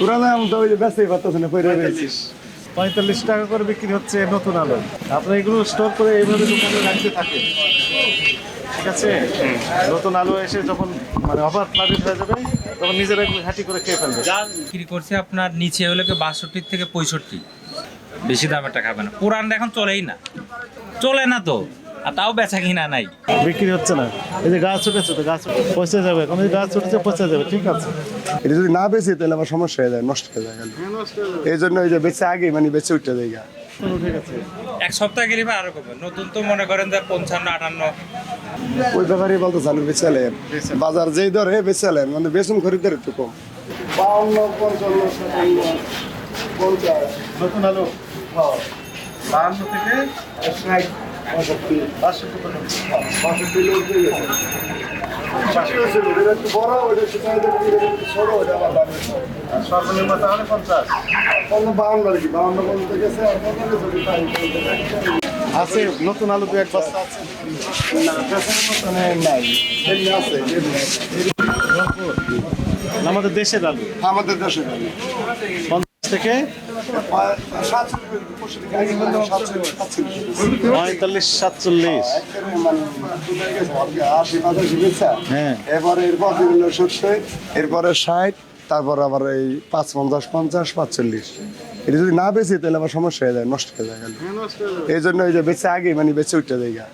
পুরানো আম তো ওই যে বেঁচেই পারতেছে না পয়রা রয়েছে পঁয়তাল্লিশ টাকা করে বিক্রি হচ্ছে নতুন আলু। আপনি এগুলো স্টোর করে এইভাবে দোকানে রাখতে থাকেন। ঠিক আছে? নতুন আলু এসে যখন মানে অফার প্লাবিত হয়ে যাবে, তখন নিজেরা ঘাটি করে খেয়ে ফেলবে। বিক্রি করছে আপনার নিচে হলে কি বাষট্টি থেকে পঁয়ষট্টি? বেশি দামেরটা খাবে না। পুরানটা এখন চলেই না। চলে না তো। আর তাও বেচা কিনা নাই। বিক্রি হচ্ছে না। এই যে গাছ উঠেছে তো গাছ পচে যাবে। এখন গাছ উঠেছে পচে যাবে ঠিক আছে। এটা যদি না বেশি তাহলে আবার সমস্যা হয়ে যায় নষ্ট হয়ে যায় এই জন্য ওই যে বেঁচে আগে মানে বেঁচে উঠতে দেয় গা। উঠে গেছে এক সপ্তাহ গেলে বা আরও কমবে। নতুন তো মনে করেন যে পঞ্চান্ন আটান্ন। ওই ব্যাপারে বলতে চালু বেচালেন বাজার যেই দরে বেচালেন মানে বেসন খরিদের একটু কম। বাউন্ন পঞ্চান্ন সাতান্ন পঞ্চাশ। নতুন আলু? বাহান্ন থেকে ষাট। সর্বনিম্ন তাহলে পঞ্চাশ বাউন্ন আর কি, বাউন্ন পর্যন্ত গেছে, আর আছে নতুন আলু দু এক বস্তা আছে। আমাদের দেশের আলু আমাদের দেশে নাই। থেকে। পঁয়তাল্লিশ সাতচল্লিশ বেচা। হ্যাঁ। এরপরে এরপর বিভিন্ন সত্তর এরপরে ষাট তারপর আবার এই পাঁচ পঞ্চাশ পঞ্চাশ পাঁচচল্লিশ এটা যদি না বেশি তাহলে আবার সমস্যা হয়ে যায় নষ্ট হয়ে যায় এই জন্য এই যে বেঁচে আগে মানে বেঁচে উঠতে দেয় গা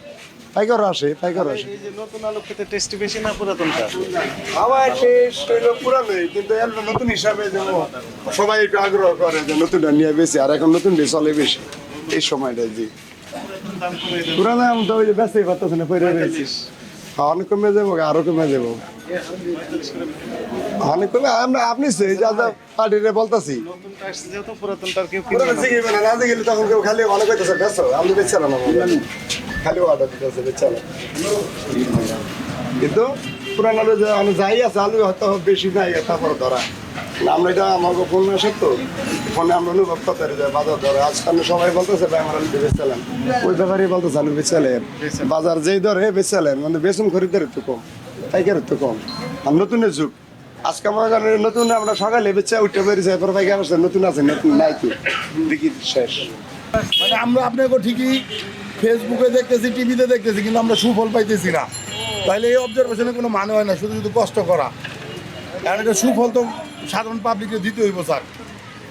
পাইকার আসে পাইকার আসে এই যে নতুন আলু খেতে টেস্টি বেশি না পুরাতনটা? আমার টেস্ট হইল পুরানোই কিন্তু এর নতুন হিসাবে যে সবাই একটু আগ্রহ করে যে নতুনটা নিয়ে বেশি আর এখন নতুন চলে বেশি এই সময়টা জি দাম পুরানো আম তো ওই যে বেঁচেই পারতেছে না পয়রা রয়েছিস অনেক কমে যাব আরও কমে যাব। আমরা আপনি তখন কেউ খালি অনেক হইতেছে আমি না খালি অর্ডার দিতেছে কিন্তু যে আমি যাই আছে, আলু হয়তো বেশি নাই, তারপর ধরা। আমরা এটা আমাকে ফোন আসে তো ফোনে আমরা অনুভব করতে পারি যে বাজার ধরে। আজকাল সবাই বলতেছে, ভাই আলু ওই বলতেছে আলু বেচালেন বাজার যেই দরে বেচালেন মানে বেসন খরিদের একটু কম। পাইকার একটু কম। আর নতুনের যুগ। আজকে আমার কারণে নতুন আমরা সকালে বেচা উঠে বেরিয়েছে এরপর পাইকার আসছে নতুন আছে নতুন নাই তো বিক্রি শেষ। মানে আমরা আপনাকে ঠিকই ফেসবুকে দেখতেছি টিভিতে দেখতেছি কিন্তু আমরা সুফল পাইতেছি না। তাহলে এই অবজারভেশনে কোনো মানে হয় না শুধু শুধু কষ্ট করা। আর এটা সুফল তো সাধারণ পাবলিককে দিতে হইব স্যার।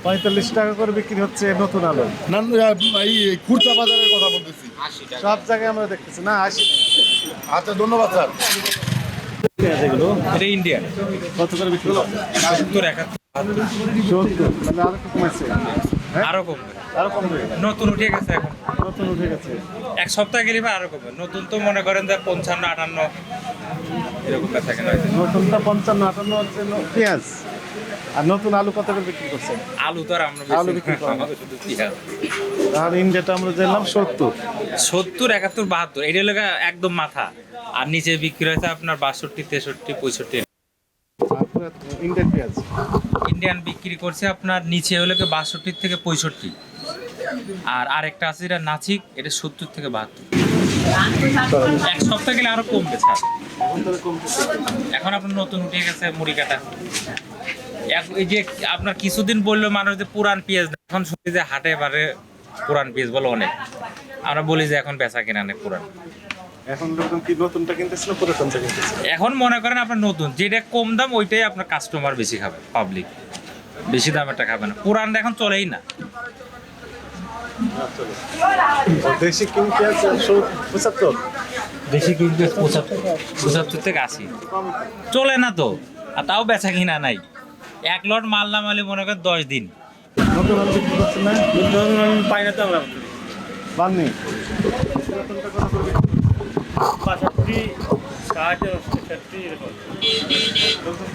পঁয়তাল্লিশ টাকা করে বিক্রি হচ্ছে নতুন আলু। না এই খুচরা বাজারের কথা বলতেছি। সব জায়গায় আমরা দেখতেছি। না আসি আচ্ছা ধন্যবাদ স্যার। এগুলো এটা ইন্ডিয়ান কত করে বিক্রি হচ্ছে সত্তর একাত্তর সত্তর মানে আরও কমেছে। আরও কমবে। আরও কমবে? নতুন উঠে গেছে এখন। নতুন উঠে গেছে। এক সপ্তাহ গেলে আরও কমবে। নতুন তো মনে করেন যে পঞ্চান্ন আটান্ন এরকম নতুনটা পঞ্চান্ন আটান্ন হচ্ছে পেঁয়াজ। আর নতুন আলু কত করে বিক্রি করছেন? আলু তো আর আমরা আলু বিক্রি আমাদের শুধু পেঁয়াজ। আর ইন্ডিয়াটা আমরা দিলাম সত্তর। সত্তর একাত্তর বাহাত্তর। এটা হলো একদম মাথা। আর নিচে বিক্রি হয়েছে আপনার বাষট্টি তেষট্টি পঁয়ষট্টি। ইন্ডিয়ান পেঁয়াজ। ইন্ডিয়ান বিক্রি করছে আপনার নিচে হলে কি বাষট্টি থেকে পঁয়ষট্টি। আর আরেকটা আছে এটা নাচিক এটা সত্তর থেকে বাহাত্তর। এক সপ্তাহ গেলে আরও কমবে স্যার। এখন আপনার নতুন উঠে গেছে মুড়ি কাটা। এই যে আপনার কিছুদিন বলল মানুষ যে পুরান পেঁয়াজ না। এখন শুনি যে হাটে বারে পুরান পেঁয়াজ বলো অনেক। আমরা বলি যে এখন বেচা কেনা নেই পুরান। এখন লোকজন কি নতুনটা কিনতেছে না পুরাতনটা কিনতেছে এখন মনে করেন আপনার নতুন যেটা কম দাম ওইটাই আপনার কাস্টমার বেশি খাবে পাবলিক বেশি দামেরটা খাবে না। পুরানটা এখন চলেই না। দেশি কিং পেঁয়াজ পঁচাত্তর? থেকে আশি। চলে না তো। আর তাও বেচা কিনা নাই। এক লট মাল নামালে মনে করেন দশ দিন। পাই না তো আমরা। বাষট্টি ষাট ছেষট্টি এরকম নতুন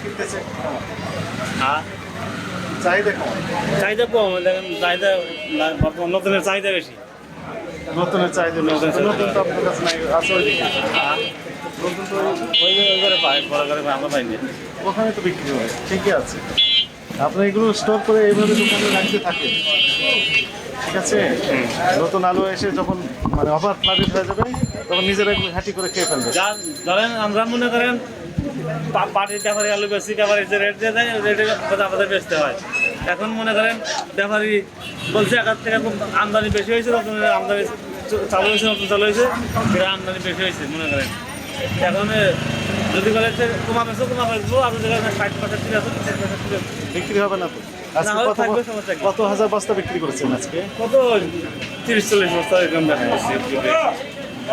হ্যাঁ চাহিদা কম চাহিদা কম চাহিদা নতুনের চাহিদা বেশি নতুনের চাহিদা বেশি। নতুন তো আপনার কাছে নাই আছে নতুন তো ওই করে পাই বড় করে আমরা পাইনি ওখানে তো বিক্রি হবে ঠিকই আছে আপনি এগুলো স্টোর করে এইভাবে দোকানে রাখতে থাকেন ঠিক আছে? নতুন আলু এসে যখন মানে অফার প্লাবিত হয়ে যাবে তখন নিজেরা ঘাটি করে খেয়ে ফেলবে। ধরেন আমরা মনে করেন পাটির ব্যাপারে আলু বেশি ব্যাপারে যে রেট দিয়ে দেয় রেটে আমাদের বেচতে হয়। এখন মনে করেন ব্যাপারী বলছে একার থেকে খুব আমদানি বেশি হয়েছে নতুন আমদানি চালু হয়েছে নতুন চালু হয়েছে আমদানি বেশি হয়েছে মনে করেন। এখন যদি বলে কমা বেচো কমা বেচবো আপনি দেখেন ষাট পাঁচাত্তর ঠিক আছে ষাট পাঁচাত্তর ঠিক আছে। বিক্রি হবে না তো? কত হাজার বস্তা বিক্রি করেছেন আজকে? কত? তিরিশ চল্লিশ বস্তা এরকম দেখা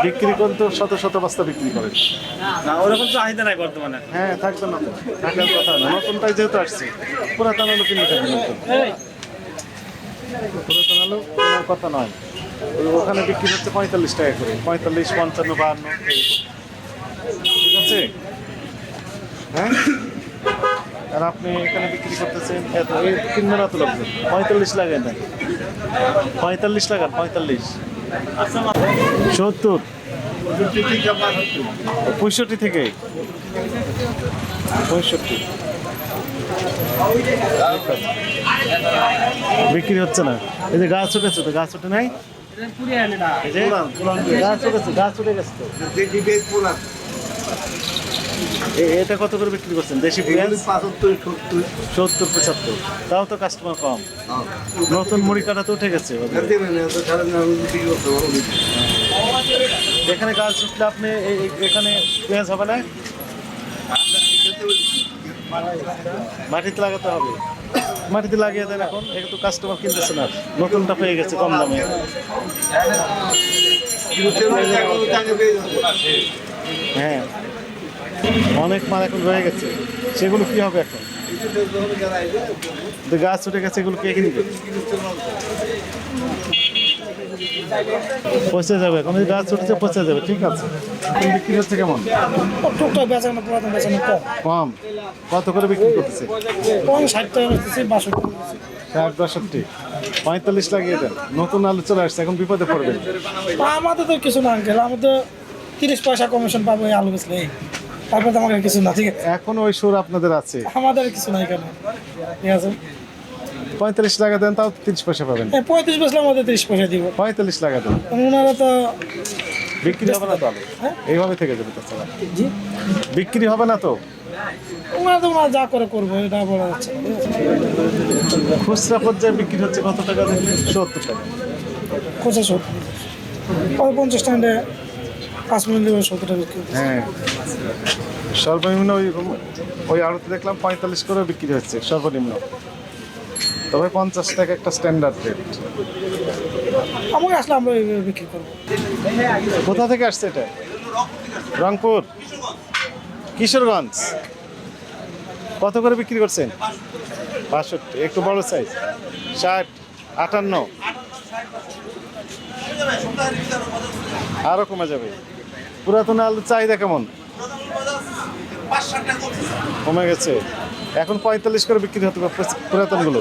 বিক্রি করেন তো শত শত বস্তা বিক্রি করেন। না ওরকম চাহিদা নাই বর্তমানে। হ্যাঁ থাকবে না তো। থাকার কথা না নতুনটাই যেহেতু আসছে। পুরাতন আলু কিনে থাকবে পুরাতন আলু কেনার কথা নয়। ওখানে বিক্রি হচ্ছে পঁয়তাল্লিশ টাকা করে পঁয়তাল্লিশ পঞ্চান্ন বাহান্ন ঠিক আছে? হ্যাঁ? আর আপনি এখানে বিক্রি করতেছেন এত, এই কিনবে না তো পঁয়তাল্লিশ লাগাই না পঁয়তাল্লিশ লাগান, পঁয়তাল্লিশ। সত্তর। পঁয়ষট্টি থেকে। পঁয়ষট্টি। বিক্রি হচ্ছে না। এই যে গাছ উঠেছে তো, গাছ উঠে নাই? গাছ উঠেছে, গাছ উঠে গেছে এটা কত করে বিক্রি করছেন? দেশি সত্তর। পঁচাত্তর। তাও তো কাস্টমার কম। নতুন মুড়ি কাটা তো উঠে গেছে এখানে গাছ উঠলে আপনি এখানে পেঁয়াজ হবে না? মাটিতে লাগাতে হবে। মাটিতে লাগিয়ে দেন এখন। এটা তো কাস্টমার কিনতেছে না নতুনটা পেয়ে গেছে কম দামে। হ্যাঁ। অনেক মাল এখন রয়ে গেছে। সেগুলো কি হবে এখন? গাছ উঠে গেছে এগুলো কে কিনবে? পচে যাবে। এখন গাছ উঠেছে পচে যাবে। ঠিক আছে। এখন বিক্রি হচ্ছে কেমন? টুকটাক বেচানো পুরাতন বেচানো কম। কম। কত করে বিক্রি করতেছে? কম ষাট টাকা বাষট্টি ষাট বাষট্টি। পঁয়তাল্লিশ লাগিয়ে দেন। নতুন আলু চলে আসছে এখন বিপদে পড়বেন। আমাদের তো কিছু না আঙ্কেল। আমাদের তিরিশ পয়সা কমিশন পাবো এই আলু বেচলে। তারপরে তো আমাদের কিছু না ঠিক আছে? এখন ওই সুর আপনাদের আছে। আমাদের কিছু নাই কেন? ঠিক আছে? পঁয়তাল্লিশ লাগা দেন তাও তিরিশ পয়সা পাবেন। এই পঁয়ত্রিশ বেচলে আমাদের তিরিশ পয়সা দিব। পঁয়তাল্লিশ লাগা দেন। ওনারা তো বিক্রি হবে না তো? হ্যাঁ? এইভাবে থেকে যাবে জি। বিক্রি হবে না তো? ওনারা তো ওনারা যা করে করব এটা বলা যাচ্ছে? খুচরা পর্যায়ে বিক্রি হচ্ছে কত টাকা সত্তর টাকা। খোঁজা সত্তর। পঞ্চাশ টাকা পাঁচ মিনিট দেবে সত্তর টাকা বিক্রি হ্যাঁ। সর্বনিম্ন ওই ওই আড়তে দেখলাম পঁয়তাল্লিশ করে বিক্রি হচ্ছে সর্বনিম্ন। তবে পঞ্চাশ টাকা একটা স্ট্যান্ডার্ড রেট আমাকে আসলে আমরা বিক্রি করব। কোথা থেকে আসছে এটা? রংপুর। কিশোরগঞ্জ। কত করে বিক্রি করছেন? বাষট্টি একটু বড় সাইজ ষাট আটান্ন। আরও কমে যাবে। পুরাতন আলুর চাহিদা কেমন? কমে গেছে। এখন পঁয়তাল্লিশ করে বিক্রি হতে পারে পুরাতনগুলো।